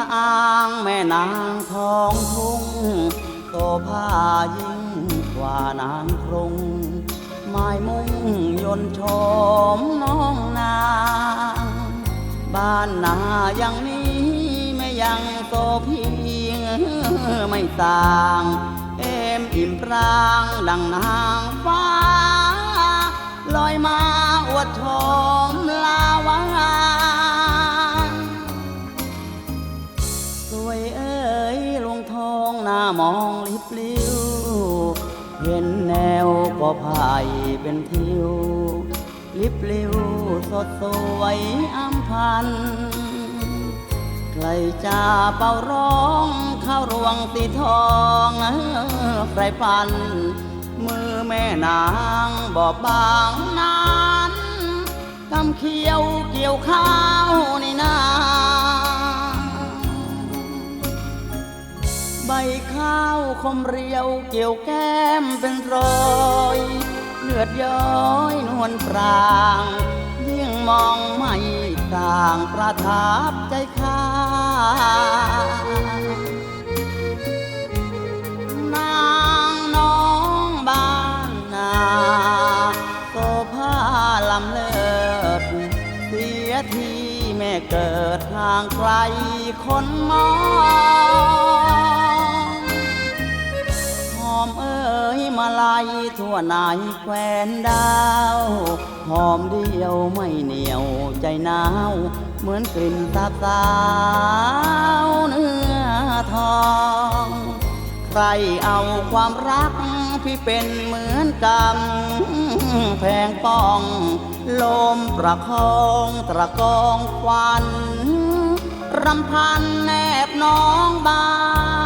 ะอางแม่นางทองทุ่งโตผ้ายิ่งกว่านางครุงไม้มุ่งยนชมน้องนางบ้านนาอย่างนี้ไม่ยังโตเพียงไม่ต่าง เอ็มอิ่มปรางดังนางฟ้า ลอยมาอวดชมล วยเอ้ยลวงทองหน้ามองลิบลิ้ว เห็นแนวก็พายเป็นทิว ลิบลิ้วสดสวยอัมพัน ใครจะเป่าร้องเข้ารวงสีทองใครปัน มือแม่นางบอบบางนั้นกำเขียวเกี่ยวข้าวาวคมเรียวเกี่ยวแก้มเป็นรอยเลือดย้อยนวลปราง ยิ่งมองไม่ต่างประทับใจข้านางน้องบ้านนาโซผ้าลำเลิศเสียทีแม่เกิดทางไกลคนมอง ทั่วนายแควนดาวหอมเดียวไม่เหนียวใจหนาว เหมือนกลิ่นสาบสาวเนื้อทอง ใครเอาความรักพี่เป็นเหมือนกำแพงป้อง ลมประคองตะกองควันรำพันแนบน้องบ้านนา